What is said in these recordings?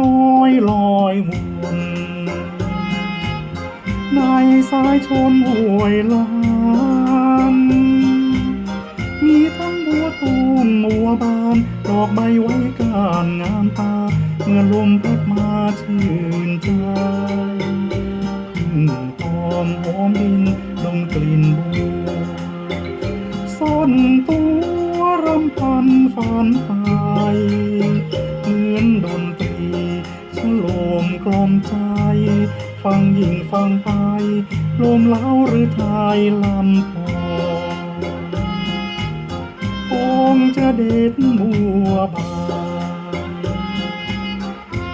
น้อยลอยวนในสายชนห้วยลานมีทั้งบัวตูมบัวบานดอกใบไว้การงามตา เมื่อลมพัดมาชื่นใจพึ่งตอมหอมดินดมกลิ่นบัวซ่อนตัวรำพันฝันไฟ กลมใจ ฟังยิ่งฟังไปลมเล้าหรือทายลำพององจะเด็ดบัวบาน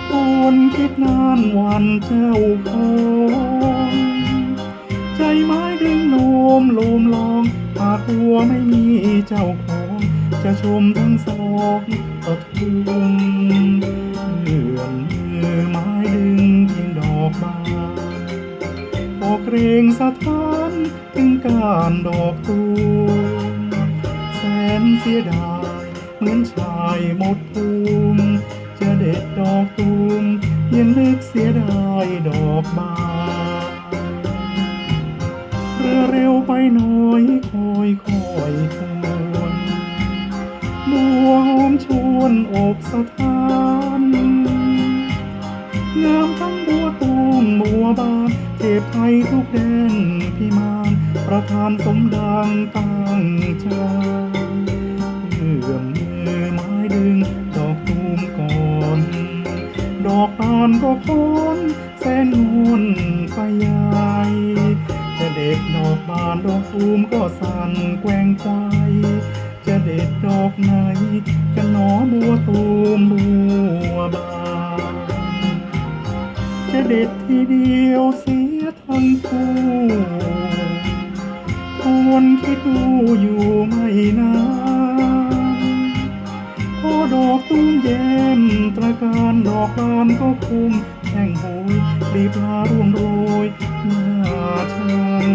ควรคิดนานวันเจ้าของใจไม้ดึงโนมโลมลองหากหัวไม่มีเจ้าของจะชมทั้งสองปทุมเลื่อน บานก็เกรงสะท้านถึงการดอกตูมแสนเสียดายเหมือนชายหมดภูมิจะเด็ดดอกตูมยังลึกเสียดายดอกบานเรือเร็วไปหน่อยคอยคอยทวนบัวหอมชวนอกสถาน บานเทพไทยทุกแดนพิมาน ประธานสมดังตั้งใจเอื้อมมือไม้ดึง ดอกตูมก่อน ดอกบานก็ค้อนแสนงวนไปใหญ่จะเด็ดดอกบานดอกตูมก็สั่นแกว่งใจจะเด็ดดอกไหนกันหนอบัวตูมบัวบาน ด็ดทีเดียวเสียทั้งคู่ควรคิดดูอยู่ไม่นานพอดอกตุ้มแย้มตระการดอกบานก็คุมแห้งโหยรีบลาร่วงโรยหน้าชัง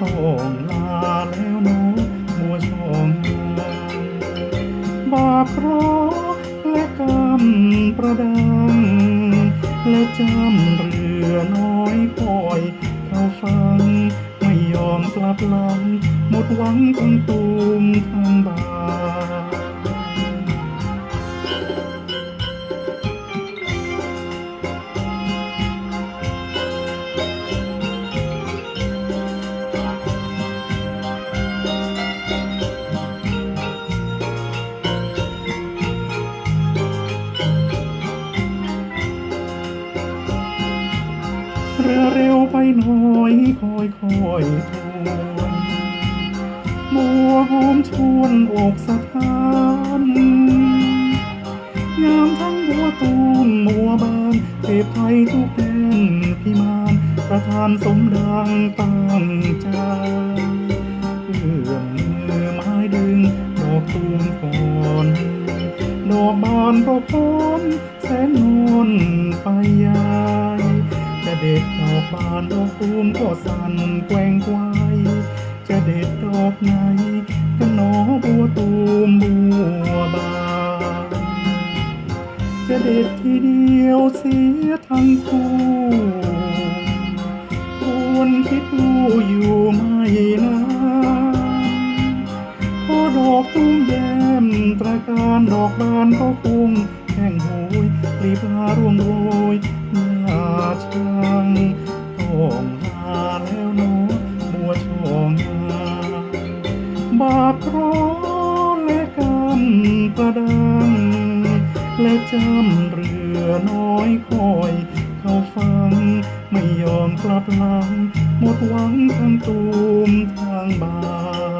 ต้องลาแล้วน้องมัวชองงานบาปเคราะและกรรมประดัง และจำเรือน้อยคอยเข้าฟัง ไม่ยอมกลับหลัง หมดหวังทั้งตูมทั้งบา เร็วไปหน่อยคอยคอยทวนบัวหอมชวนอกสะท้านงามทั้งบัวตูมบัวบานเทพไทยทุกแดนพิมาน ประธานสมดังตั้งใจเอื้อมมือไม้ดึงดอกตูมก่อนดอกบานก็พ้นแสนนวลไปใหญ่จะ เด็ดดอกบานดอกตูมก็สั่นแกว่งไกวจะเด็ดดอกไหนกันหนอบัวตูมบัวบานจะเด็ดทีเดียวเสียทั้งคู่ควรคิดดูอยู่ไม่นานพอดอกตุ้มแย้มตระการดอกบานก็คงแห้งโหยรีบลาร่วงโรย ช่างต้องลาแล้วน้องมัวช่องงาบาปเคราะห์และกรรมประดัง และจำเรือน้อยคอยเข้าฟัง ไม่ยอมกลับหลัง หมดหวังทั้งตูมทางบา